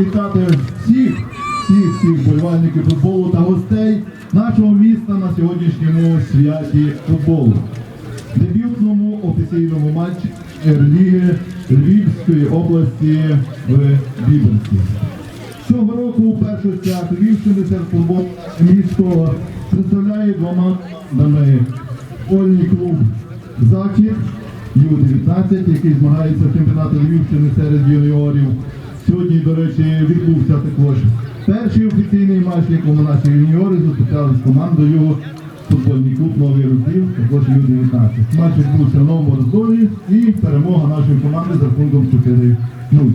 вітати всіх, всіх, всіх вболівальників футболу та гостей нашого міста на сьогоднішньому святі футболу. Дебютному офіційному матчі Ліги Львівської області в Біберці. Цього року у перший свят Львівщини серед футболу місто представляє двома командами школьний клуб Захід Ю-19, який змагається в чемпіонаті Львівщини серед юніорів. Сьогодні, до речі, відбувся також перший офіційний матч, якому наші юніори зустрічали з командою футбольний клуб Новий розділ, також Ю-19. Матч відбувся в новому роздолі і перемога нашої команди за рахунком 4-0.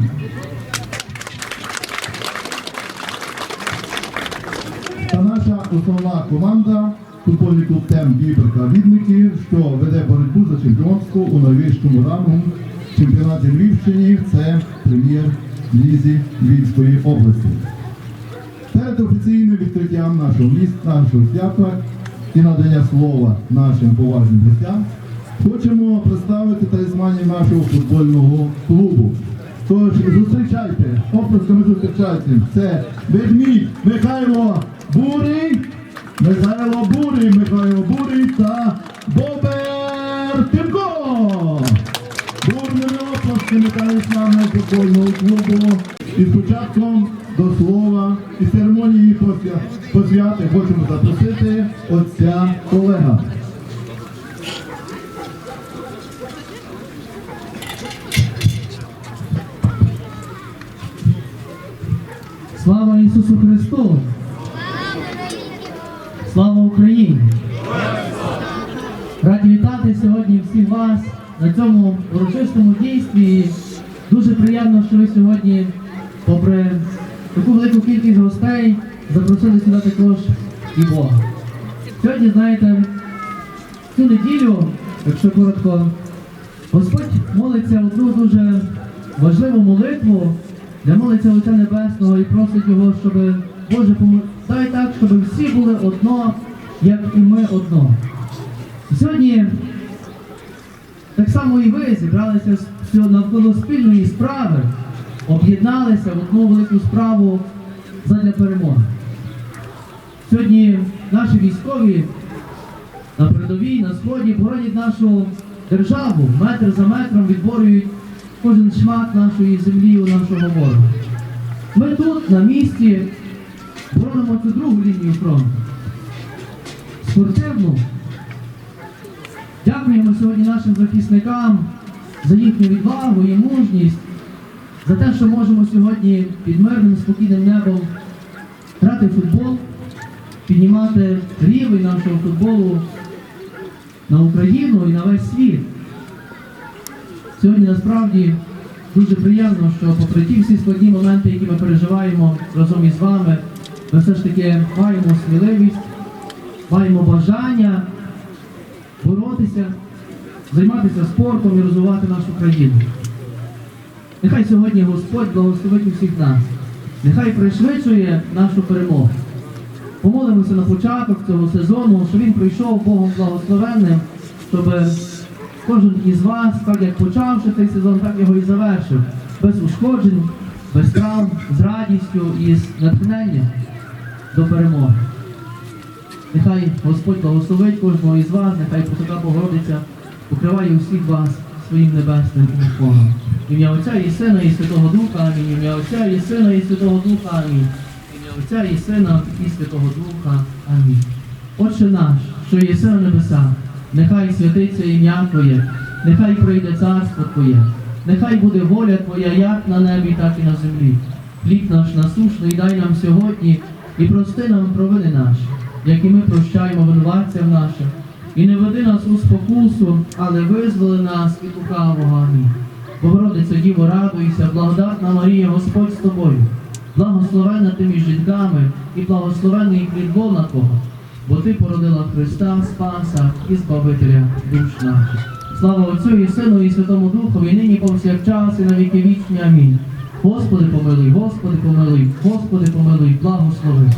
Та наша основна команда футбольний клуб Тем Біберка Відники, що веде боротьбу за чемпіонство у найвищому рангу чемпіонаті Львівщині, це прем'єр-лізі Львівської області. Перед офіційним відкриттям нашого міста, нашого свята і надання слова нашим поважним гостям, хочемо представити талісманів нашого футбольного клубу. Тож зустрічайте, оплесками зустрічайте. Це ведмідь Михайло Бурий, Михайло Бурий, Михайло Бурий та Бобер Тимко. Бурними оплесками футбольного клубу. І з початком до слова і церемонії посвя- посвяти хочемо запросити отця Олега. Слава Ісусу Христу! Слава Україні! Раді вітати сьогодні всіх вас на цьому урочистому дійстві. Дуже приємно, що ви сьогодні, попри таку велику кількість гостей, запросили сюди також і Бога. Сьогодні, знаєте, цю неділю, якщо коротко, Господь молиться одну дуже важливу молитву для молиться Отця Небесного і просить його, щоб Боже дай так, щоб всі були одно, як і ми одно. Сьогодні так само і ви зібралися навколо спільної справи, об'єдналися в одну велику справу задля перемоги. Сьогодні наші військові на передовій, на сході боронять нашу державу, метр за метром відборюють кожен шмат нашої землі у нашого ворога. Ми тут, на місці, боронимо цю другу лінію фронту. Спортивну. Дякуємо сьогодні нашим захисникам за їхню відвагу і мужність, за те, що можемо сьогодні під мирним, спокійним небом грати в футбол, піднімати рівень нашого футболу на Україну і на весь світ. Сьогодні насправді дуже приємно, що попри ті всі складні моменти, які ми переживаємо разом із вами, ми все ж таки маємо сміливість, маємо бажання боротися, займатися спортом і розвивати нашу країну. Нехай сьогодні Господь благословить усіх нас, нехай пришвидшує нашу перемогу. Помолимося на початок цього сезону, щоб він прийшов Богом благословенним, щоб кожен із вас, так як почавши цей сезон, так його і завершив. Без ушкоджень, без травм, з радістю і з натхненням до перемоги. Нехай Господь благословить кожного із вас, нехай Пресвята Богородиця покриває усіх вас своїм небесним упором. Ім'я Отця і Сина, і Святого Духа, Амінь. Ім'я Отця і Сина, і Святого Духа, Амінь. Ім'я Отця і Сина, і Святого Духа. Амінь. Отче наш, що єси на небесах, нехай святиться ім'я Твоє, нехай прийде царство Твоє, нехай буде воля Твоя як на небі, так і на землі. Хліб наш насушний дай нам сьогодні і прости нам провини наші, як і ми прощаємо винуватцям нашим. І не веди нас у спокусу, але визволи нас від лукавого. Амінь. Богородиця Діво, радуйся, благодатна Марія, Господь з тобою, благословенна ти між жінками і благословений плід лона Твого, бо ти породила Христа, Спаса і Збавителя душ наших. Слава Отцю і Сину, і Святому Духові, нині повсякчас і на віки вічні. Амінь. Господи помилуй, Господи помилуй, Господи помилуй, благослови.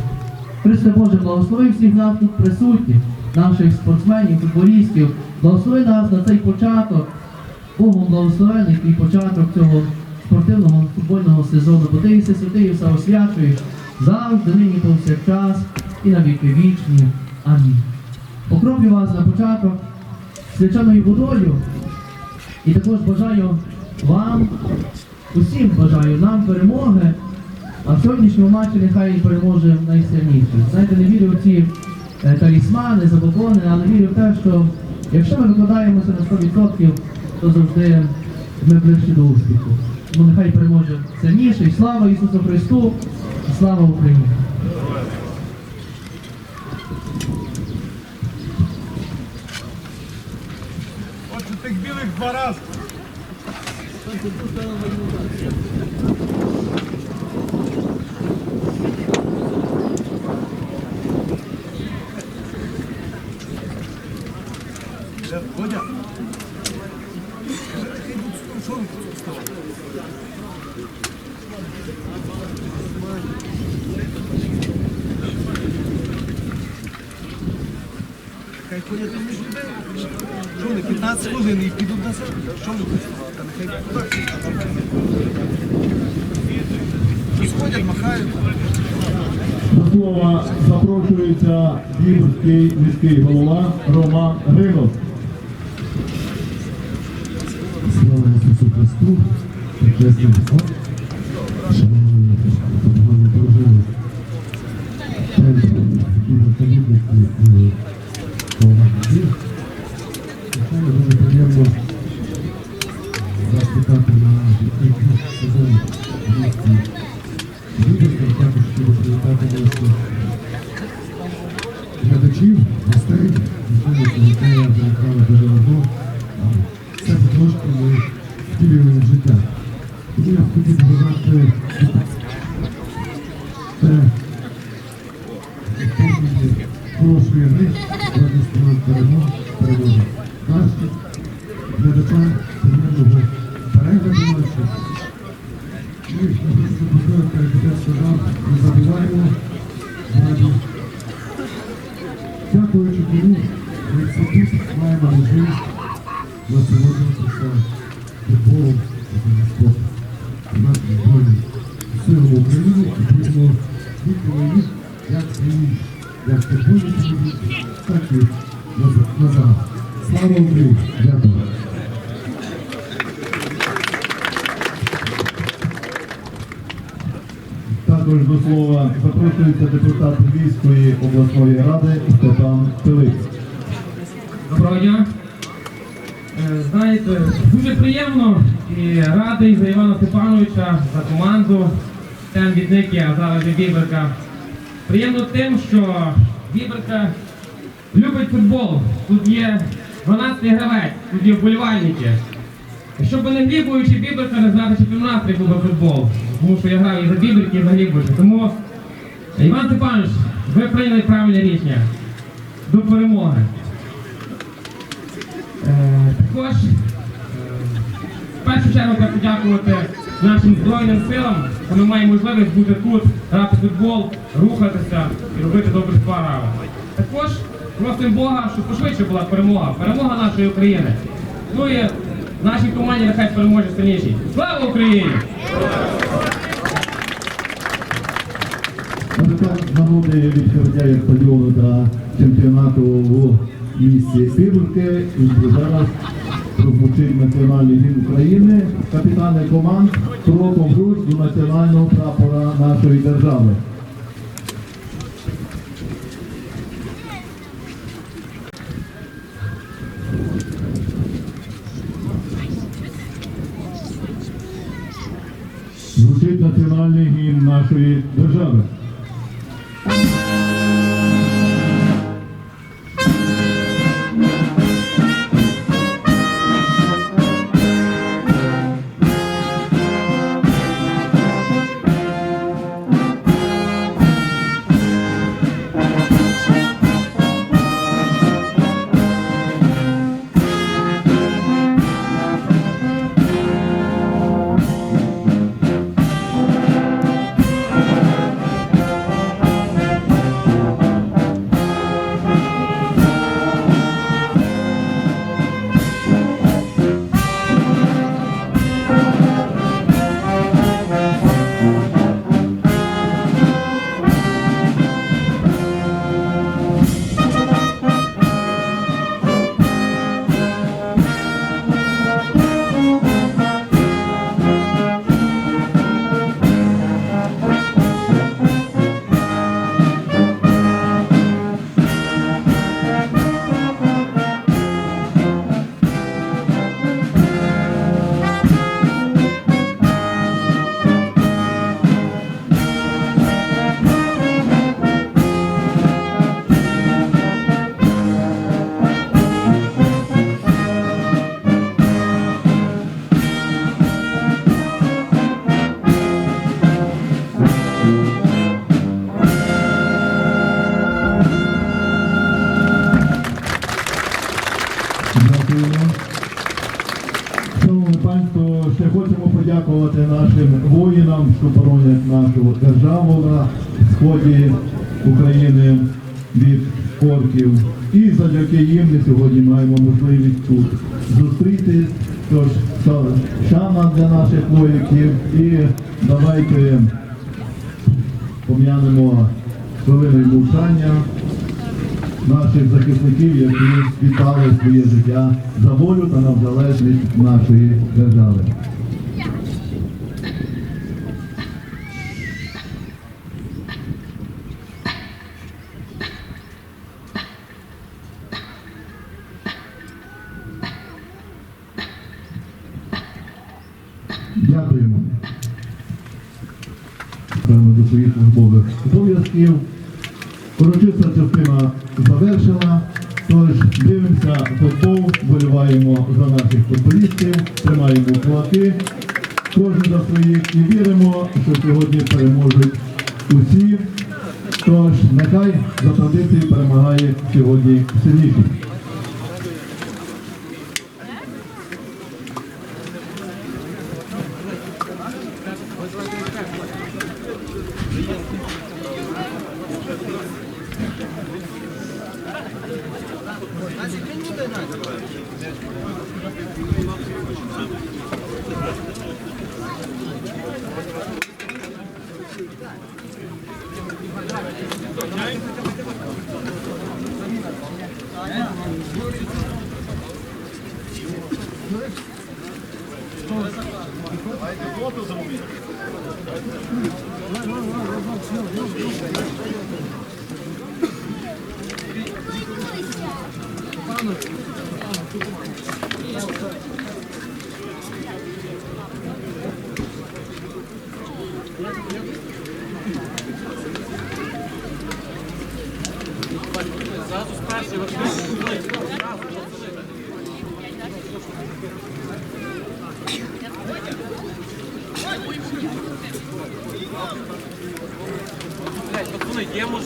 Христе Боже, благослови всіх нас тут присутніх, наших спортсменів, футболістів, благослови нас на цей початок, Богом благословений твій початок цього спортивного футбольного сезону, бо ти єси святий і все освячуєш завжди, нині повсякчас і на віки вічні. Амінь. Покроплю вас на початок свяченою водою. І також бажаю вам, усім бажаю нам перемоги, а в сьогоднішньому матчі нехай переможе найсильніший. Знаєте, не вірю в ці е, талісмани, забобони, але вірю в те, що якщо ми викладаємося на 100%, то завжди ми ближче до успіху. Тому нехай переможе сильніший. Слава Ісусу Христу! Слава Україні! От у тих білих два рази. Водя. Хай ходять там між людей. Що вони 15 хвилин і підуть назад? Що вони ставати? Нехай махають. До запрошується Дібрський міський голова Роман Гринов. deuxième. Виконання хорошої гри, радісного перемоги, перемоги. Наших глядачам приємного перегляду наших. І, наприклад, можливо, як я сказав, не забуваємо раді Дякуючи тому, ми всі тут маємо можливість насолоджуватися футболом та спортом. Наші збройні сили України і будемо відповідати як свої, як команди, так і на- назад. Слава Україні! Дякую. Також до слова запрошується депутат Львівської обласної ради Степан Пилиць. Доброго дня. Е, Знаєте, дуже приємно і радий за Івана Степановича, за команду Тем Відники, а зараз і Біберка. Приємно тим, що Біберка любить футбол. Тут є 12 гравець, тут є вболівальники. Якщо б не і Біберка, не знати, чи у був би футбол. Тому що я граю і за Біберки, і за Глібовича. Тому, Іван Степанович, ви прийняли правильне рішення. До перемоги. Е, Також е, в першу чергу хочу подякувати нашим Збройним силам, що ми маємо можливість бути тут, грати футбол, рухатися і робити добрі справи. Також просимо Бога, щоб пошвидше була перемога, перемога нашої України. Ну і нашій команді нехай переможе сильніший. Слава Україні! Нагоди відкриття стадіону та чемпіонату у місті Сибурки. І зараз прозвучить національний гімн України. Капітани команд кроком грудь до національного прапора нашої держави. Звучить національний гімн нашої держави. Дякуємо. Шановне панство, ще хочемо подякувати нашим воїнам, що боронять нашу державу на сході України від корків. І завдяки їм ми сьогодні маємо можливість тут зустріти. Тож шана для наших воїнів. І давайте пом'янемо хвилиною мовчання наших захисників, які віддали своє життя за волю та на залежність нашої держави. Дякуємо. До своїх службових обов'язків. Урочиста частина завершена. Тож дивимося футбол, боліваємо за наших футболістів, тримаємо кулаки, кожен за своїх і віримо, що сьогодні переможуть усі. Тож нехай за традицією перемагає сьогодні сильніший. Пацани, є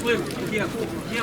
можливість, є, є.